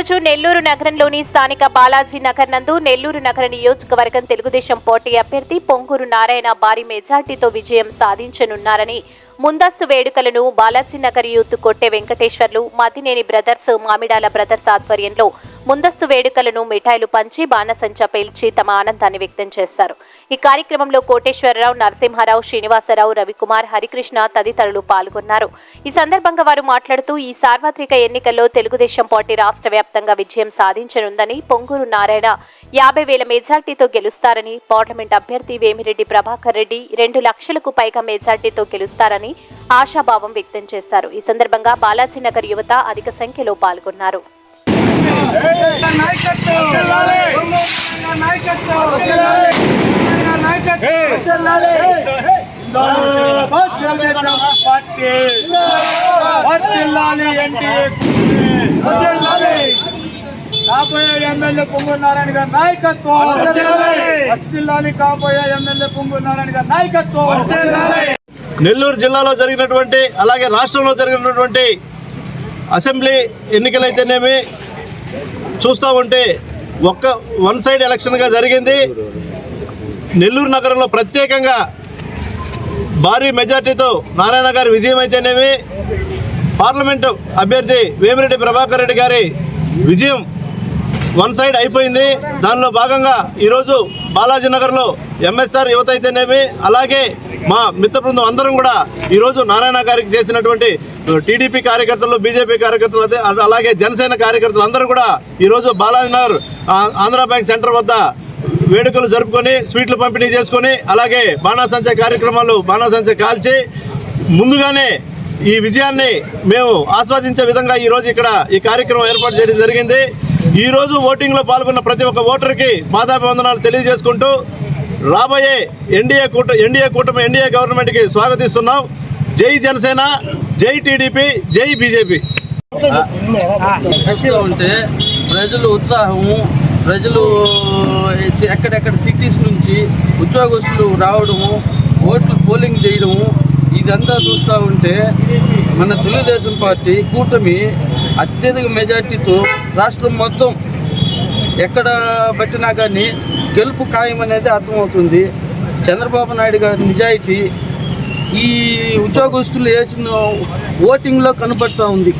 నెల్లూరు నగరంలోని స్థానిక బాలాజీ నగర్ నందు నెల్లూరు నగర నియోజకవర్గం తెలుగుదేశం పార్టీ అభ్యర్థి పొంగూరు నారాయణ భారీ మెజార్టీతో విజయం సాధించనున్నారని ముందస్తు వేడుకలను Balaji Nagar youth Kotte Venkateswarlu Matineni brothers Mamidala brothers ఆధ్వర్యంలో ముందస్తు వేడుకలను మిఠాయిలు పంచి బాణసంచా పేల్చి తమ ఆనందాన్ని వ్యక్తం చేశారు. ఈ కార్యక్రమంలో కోటేశ్వరరావు నరసింహారావు శ్రీనివాసరావు రవికుమార్ హరికృష్ణ తదితరులు పాల్గొన్నారు. ఈ సందర్భంగా వారు మాట్లాడుతూ ఈ సార్వత్రిక ఎన్నికల్లో తెలుగుదేశం పార్టీ రాష్ట్ర వ్యాప్తంగా విజయం సాధించనుందని పొంగూరు నారాయణ యాభై వేల మెజార్టీతో గెలుస్తారని పార్లమెంట్ అభ్యర్థి వేమిరెడ్డి ప్రభాకర్ రెడ్డి రెండు లక్షలకు పైగా మెజార్టీతో గెలుస్తారని ఆశాభావం వ్యక్తం చేశారు. ఈ సందర్భంగా బాలాజీనగర్ యువత అధిక సంఖ్యలో పాల్గొన్నారు. నాయకత్వం నాయకత్వం నాయకత్వం పార్టీ వర్తిల్లాలి ఎన్డీఏ కాబోయే ఎమ్మెల్యే పొంగు నారాయణ గారి నాయకత్వం వర్తిల్లాలి కాబోయే ఎమ్మెల్యే పొంగూరు నారాయణ గారి నాయకత్వం నెల్లూరు జిల్లాలో జరిగినటువంటి అలాగే రాష్ట్రంలో జరిగినటువంటి అసెంబ్లీ ఎన్నికలైతేనేమి చూస్తూ ఉంటే ఒక్క వన్ సైడ్ ఎలక్షన్గా జరిగింది. నెల్లూరు నగరంలో ప్రత్యేకంగా భారీ మెజార్టీతో నారాయణ గారి విజయం అయితేనేమి పార్లమెంటు అభ్యర్థి వేమిరెడ్డి ప్రభాకర్ రెడ్డి గారి విజయం వన్ సైడ్ అయిపోయింది. దానిలో భాగంగా ఈరోజు బాలాజీ నగర్లో ఎంఎస్ఆర్ యువత అయితేనేమి అలాగే మా మిత్ర బృందం అందరం కూడా ఈరోజు నారాయణ గారికి చేసినటువంటి టీడీపీ కార్యకర్తలు బీజేపీ కార్యకర్తలు అదే అలాగే జనసేన కార్యకర్తలు అందరూ కూడా ఈరోజు బాలాజీ నగర్ ఆంధ్ర బ్యాంక్ సెంటర్ వద్ద వేడుకలు జరుపుకొని స్వీట్లు పంపిణీ చేసుకొని అలాగే బాణాసంచా కార్యక్రమాలు బాణాసంచా కాల్చి ముందుగానే ఈ విజయాన్ని మేము ఆస్వాదించే విధంగా ఈరోజు ఇక్కడ ఈ కార్యక్రమం ఏర్పాటు చేయడం జరిగింది. ఈరోజు ఓటింగ్లో పాల్గొన్న ప్రతి ఒక్క ఓటర్కి పాదాభివందనాలు తెలియజేసుకుంటూ రాబోయే ఎన్డీఏ కూట ఎన్డీఏ కూటమి ఎన్డీఏ గవర్నమెంట్కి స్వాగతిస్తున్నాం. జై జనసేన జై టీడీపీ జై బీజేపీ. ఉంటే ప్రజలు ఉత్సాహము ప్రజలు ఎక్కడెక్కడ సిటీస్ నుంచి ఉద్యోగస్తులు రావడము ఓట్లు పోలింగ్ చేయడము ఇదంతా చూస్తూ ఉంటే మన తెలుగుదేశం పార్టీ కూటమి అత్యధిక మెజార్టీతో రాష్ట్రం మొత్తం ఎక్కడ పెట్టినా కానీ గెలుపు ఖాయం అనేది అర్థమవుతుంది. చంద్రబాబు నాయుడు గారి నిజాయితీ ఈ ఉద్యోగస్తులు వేసిన ఓటింగ్లో కనబడుతూ ఉంది.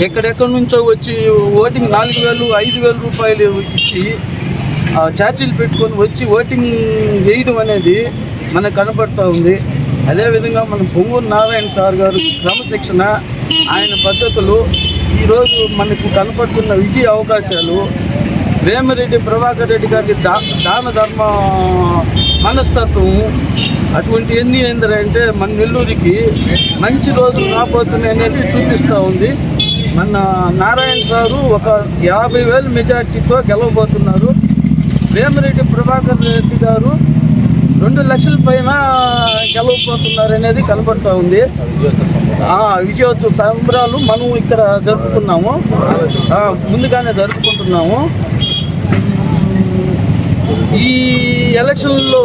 ఎక్కడెక్కడి నుంచో వచ్చి ఓటింగ్ నాలుగు వేలు ఐదు వేల రూపాయలు ఇచ్చి ఆ, ఛార్జీలు పెట్టుకొని వచ్చి ఓటింగ్ వేయడం అనేది మనకు కనబడుతూ ఉంది. అదేవిధంగా మన పొంగూరు నారాయణ సార్ గారు క్రమశిక్షణ ఆయన పద్ధతులు ఈరోజు మనకు కనపడుతున్న విజయ అవకాశాలు వేమిరెడ్డి ప్రభాకర్ రెడ్డి గారి దా దాన ధర్మ మనస్తత్వం అటువంటి ఎన్ని ఏంటంటే మన నెల్లూరికి మంచి రోజులు రాబోతున్నాయి అనేది చూపిస్తూ ఉంది. మన నారాయణ సారు ఒక యాభై వేల మెజార్టీతో గెలవబోతున్నారు. వేమిరెడ్డి ప్రభాకర్ రెడ్డి గారు రెండు లక్షల పైన గెలవబోతున్నారు అనేది కనబడుతూ ఉంది. ఆ, విజయోత్సవ సంబరాలు మనం ఇక్కడ జరుపుకున్నాము. ఆ, ముందుగానే జరుపుకుంటున్నాము. ఈ ఎలక్షన్లో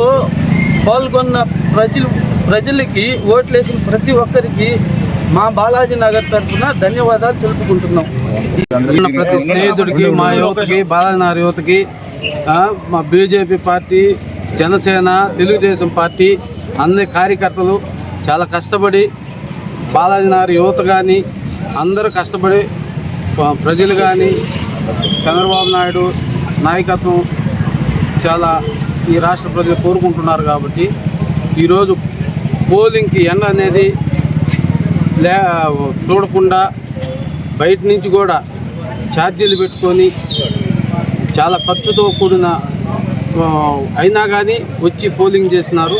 పాల్గొన్న ప్రజలు ప్రజలకి ఓట్లేసిన ప్రతి ఒక్కరికి మా బాలాజీ నగర్ తరఫున ధన్యవాదాలు తెలుపుకుంటున్నాం. ప్రతి స్నేహితుడికి మా యువతకి బాలనగర్ యువతకి ఆ, మా BJP party Janasena Telugu Desam party అన్ని కార్యకర్తలు చాలా కష్టపడి బాలాజీనగర్ యువత కానీ అందరూ కష్టపడి ప్రజలు కానీ చంద్రబాబు నాయుడు నాయకత్వం చాలా ఈ రాష్ట్ర ప్రజలు కోరుకుంటున్నారు కాబట్టి ఈరోజు పోలింగ్కి ఎండ అనేది లే చూడకుండా బయట నుంచి కూడా ఛార్జీలు పెట్టుకొని చాలా ఖర్చుతో కూడిన అయినా కానీ వచ్చి పోలింగ్ చేసినారు.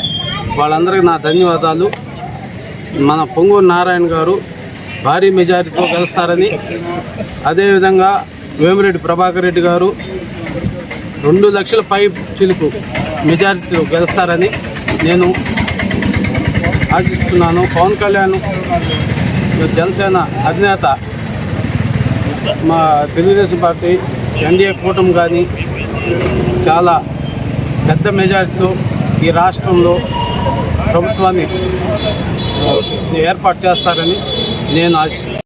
వాళ్ళందరికీ నా ధన్యవాదాలు. మన పొంగూరు నారాయణ గారు భారీ మెజారిటీతో గెలుస్తారని. అదేవిధంగా వేమిరెడ్డి ప్రభాకర్ రెడ్డి గారు రెండు లక్షల పై చిలుకు మెజారిటీతో గెలుస్తారని నేను ఆశిస్తున్నాను. పవన్ కళ్యాణ్ జనసేన అధినేత మా తెలుగుదేశం పార్టీ ఎన్డీఏ కూటమి కానీ చాలా పెద్ద మెజారిటీతో ఈ రాష్ట్రంలో ప్రభుత్వాన్ని ఏర్పాటు చేస్తారని నేను ఆశిస్తున్నాను.